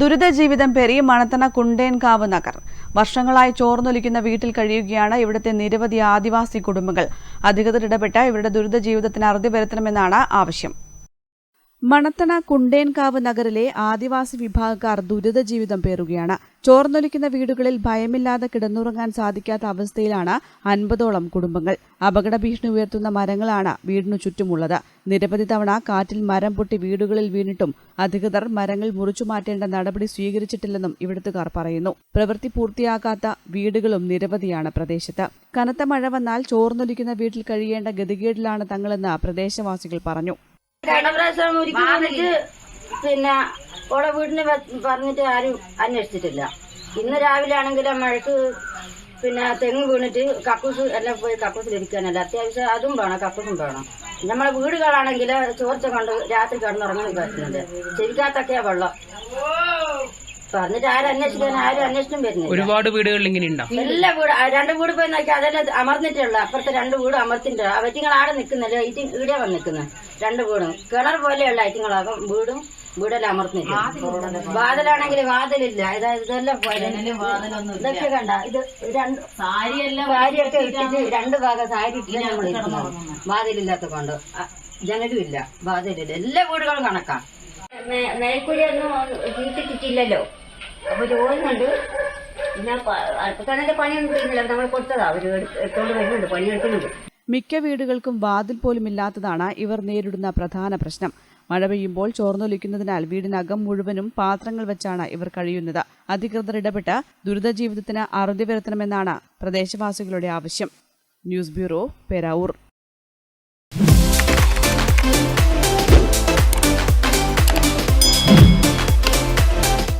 ദുരിത ജീവിതം പെരി മണത്തണ കുണ്ടേൻകാവ് നഗർ. വർഷങ്ങളായി ചോർന്നൊലിക്കുന്ന വീട്ടിൽ കഴിയുകയാണ് ഇവിടുത്തെ നിരവധി ആദിവാസി കുടുംബങ്ങൾ. അധികൃതർ ഇടപെട്ട ഇവരുടെ ദുരിത ജീവിതത്തിന് അറുതി വരുത്തണമെന്നാണ് ആവശ്യം. മണത്തണ കുണ്ടേൻകാവ് നഗറിലെ ആദിവാസി വിഭാഗക്കാർ ദുരിത ജീവിതം പേറുകയാണ്. ചോർന്നൊലിക്കുന്ന വീടുകളിൽ ഭയമില്ലാതെ കിടന്നുറങ്ങാൻ സാധിക്കാത്ത അവസ്ഥയിലാണ് അൻപതോളം കുടുംബങ്ങൾ. അപകട ഭീഷണി ഉയർത്തുന്ന മരങ്ങളാണ് വീടിനു ചുറ്റുമുള്ളത്. നിരവധി തവണ കാറ്റിൽ മരം പൊട്ടി വീടുകളിൽ വീണിട്ടും അധികൃതർ മരങ്ങൾ മുറിച്ചു മാറ്റേണ്ട നടപടി സ്വീകരിച്ചിട്ടില്ലെന്നും ഇവിടുത്തുകാർ പറയുന്നു. പ്രവൃത്തി പൂർത്തിയാകാത്ത വീടുകളും നിരവധിയാണ് പ്രദേശത്ത്. കനത്ത മഴ വന്നാൽ ചോർന്നൊലിക്കുന്ന വീട്ടിൽ കഴിയേണ്ട ഗതികേടിലാണ് തങ്ങളെന്ന് പ്രദേശവാസികൾ പറഞ്ഞു. കഴിഞ്ഞ പ്രാവശ്യം ഒരിക്കലും പിന്നെ ഓളെ വീടിന് പറഞ്ഞിട്ട് ആരും അന്വേഷിച്ചിട്ടില്ല. ഇന്ന് രാവിലെ ആണെങ്കിൽ മഴക്ക് പിന്നെ തെങ്ങ് വീണിട്ട് കക്കൂസ് എല്ലാം പോയി കക്കൂസിലിരിക്കാനല്ല അത്യാവശ്യം അതും വേണം കക്കൂസും വേണം. നമ്മളെ വീടുകളാണെങ്കിൽ ചോർച്ച കൊണ്ട് രാത്രി കിടന്നുറങ്ങാൻ പറ്റുന്നുണ്ട്. ശരിക്കാത്തൊക്കെയാ വെള്ളം. പറഞ്ഞിട്ട് ആരും അന്വേഷിക്കാൻ ആരും അന്വേഷണം വരുന്നില്ല. ഒരുപാട് വീടുകളിൽ ഇങ്ങനെ ഉണ്ടോ? എല്ലാ വീട് രണ്ട് വീട് പോയി നോക്കിയാൽ അതെല്ലാം അമർന്നിട്ടുള്ള അപ്പുറത്തെ രണ്ട് വീട് അമർത്തിണ്ട് അവറ്റിങ്ങൾ ആടെ നിൽക്കുന്നില്ല. ഇത് ഇവിടെ വന്ന് നിൽക്കുന്നത് രണ്ട് വീടും. കിണർ പോലെയുള്ള ഐറ്റങ്ങളാകും വീടും വീടെല്ലാം അമർത്തിട്ടില്ല വാതിലാണെങ്കിൽ വാതിലില്ല. ഇതായത് ഇതെല്ലാം പോലെ ഇതൊക്കെ കണ്ട. ഇത് രണ്ട് സാരിയൊക്കെ ഇട്ടിട്ട് രണ്ട് ഭാഗം സാരി ഇട്ടിട്ട് നമ്മൾ ഇരിക്കുന്നത്. വാതിലില്ലാത്ത കൊണ്ട്. ജനലും ഇല്ല. വാതിലില്ല. എല്ലാ വീടുകളും കണക്കാം. വീട്ടിൽ തീർത്തിട്ടില്ലല്ലോ. അപ്പൊ ജോലിയുണ്ട്. പിന്നെ പണി പണിയൊന്നും ചെയ്യുന്നില്ല നമ്മൾ കൊടുത്തതാ. അവർ എടുത്തോണ്ട് വരുന്നുണ്ട്. പണിയെടുക്കുന്നുണ്ട് മിക്ക വീടുകൾക്കും വാതിൽ പോലും ഇല്ലാത്തതാണ് ഇവർ നേരിടുന്ന പ്രധാന പ്രശ്നം. മഴ പെയ്യുമ്പോൾ ചോർന്നൊലിക്കുന്നതിനാൽ വീടിനകം മുഴുവനും പാത്രങ്ങൾ വെച്ചാണ് ഇവർ കഴിയുന്നത്. അധികൃതർ ഇടപെട്ട് ദുരിത ജീവിതത്തിന് അറുതി വരുത്തണമെന്നാണ് പ്രദേശവാസികളുടെ ആവശ്യം. News bureau Peravoor.